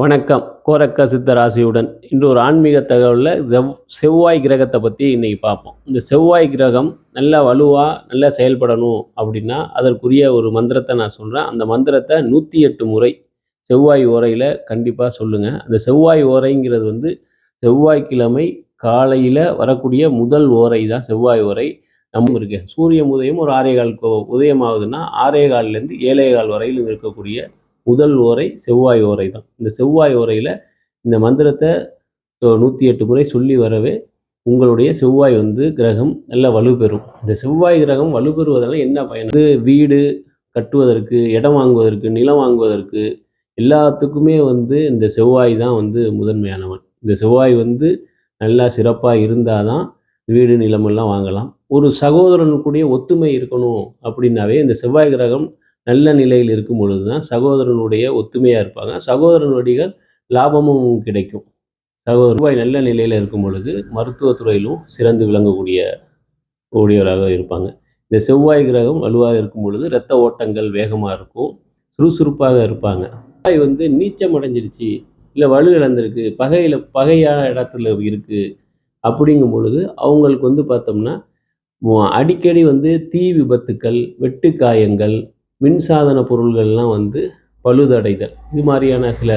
வணக்கம். கோரக்க சித்த ராசியுடன் இன்று ஒரு ஆன்மீக தகவலில் செவ் செவ்வாய் கிரகத்தை பற்றி இன்றைக்கி பார்ப்போம். இந்த செவ்வாய் கிரகம் நல்லா வலுவாக நல்லா செயல்படணும் அப்படின்னா அதற்குரிய ஒரு மந்திரத்தை நான் சொல்கிறேன் அந்த மந்திரத்தை நூற்றி எட்டு முறை செவ்வாய் ஓரையில் கண்டிப்பாக சொல்லுங்கள் அந்த செவ்வாய் ஓரைங்கிறது வந்து செவ்வாய்க்கிழமை காலையில் வரக்கூடிய முதல் ஓரை தான் செவ்வாய் ஓரை. நம்ம இருக்கு. சூரிய உதயம் ஒரு ஆறே கால் உதயம் ஆகுதுன்னா ஆறே கால்லேருந்து ஏழே கால் வரையிலும் இருக்கக்கூடிய முதல் ஓரை செவ்வாய் ஓரை தான். இந்த செவ்வாய் ஓரையில் இந்த மந்திரத்தை நூற்றி எட்டு முறை சொல்லி வரவே உங்களுடைய செவ்வாய் வந்து கிரகம் நல்ல வலுப்பெறும். இந்த செவ்வாய் கிரகம் வலுப்பெறுவதால் என்ன பயன்? இது வீடு கட்டுவதற்கு இடம் வாங்குவதற்கு நிலம் வாங்குவதற்கு எல்லாத்துக்குமே வந்து இந்த செவ்வாய் தான் வந்து முதன்மையானவன். இந்த செவ்வாய் வந்து நல்லா சிறப்பாக இருந்தால் தான் வீடு நிலமெல்லாம் வாங்கலாம். ஒரு சகோதரனுக்குடைய ஒத்துமை இருக்கணும் அப்படின்னாவே இந்த செவ்வாய் கிரகம் நல்ல நிலையில் இருக்கும் பொழுது தான் சகோதரனுடைய ஒத்துமையாக இருப்பாங்க. சகோதரன் வழிகள் லாபமும் கிடைக்கும். சகோதர ரூபாய் நல்ல நிலையில் இருக்கும் பொழுது மருத்துவத்துறையிலும் சிறந்து விளங்கக்கூடிய கூடியவராக இருப்பாங்க. இந்த செவ்வாய் கிரகம் வலுவாக இருக்கும் பொழுது இரத்த ஓட்டங்கள் வேகமாக இருக்கும். சுறுசுறுப்பாக இருப்பாங்க. செவ்வாய் வந்து நீச்சம் அடைஞ்சிருச்சு இல்லை வலு இழந்திருக்கு பகையில் பகையான இடத்துல இருக்குது அப்படிங்கும் பொழுது அவங்களுக்கு வந்து பார்த்தோம்னா அடிக்கடி வந்து தீ விபத்துக்கள் வெட்டு காயங்கள் மின்சாதன பொருள்கள்லாம் வந்து பழுதடைதல். இது மாதிரியான சில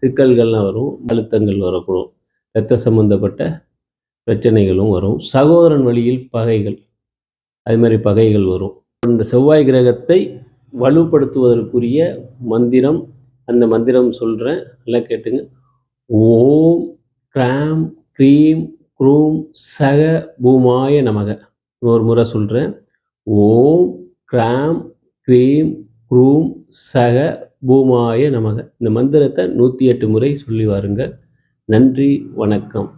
சிக்கல்கள்லாம் வரும். அழுத்தங்கள் வரக்கூடும். இரத்த சம்பந்தப்பட்ட பிரச்சனைகளும் வரும். சகோதரன் வழியில் பகைகள். அது மாதிரி பகைகள் வரும். இந்த செவ்வாய் கிரகத்தை வலுப்படுத்துவதற்குரிய மந்திரம் அந்த மந்திரம் சொல்கிறேன் நல்லா கேட்டுங்க. ஓம் கிராம் க்ரீம் குரூம் சக பூமாய நமக. ஒரு முறை சொல்கிறேன் ஓம் கிராம் க்ரீம் க்ரூம் சக பூமாய நமக. இந்த மந்திரத்தை நூற்றி எட்டு முறை சொல்லி வாருங்கள். நன்றி வணக்கம்.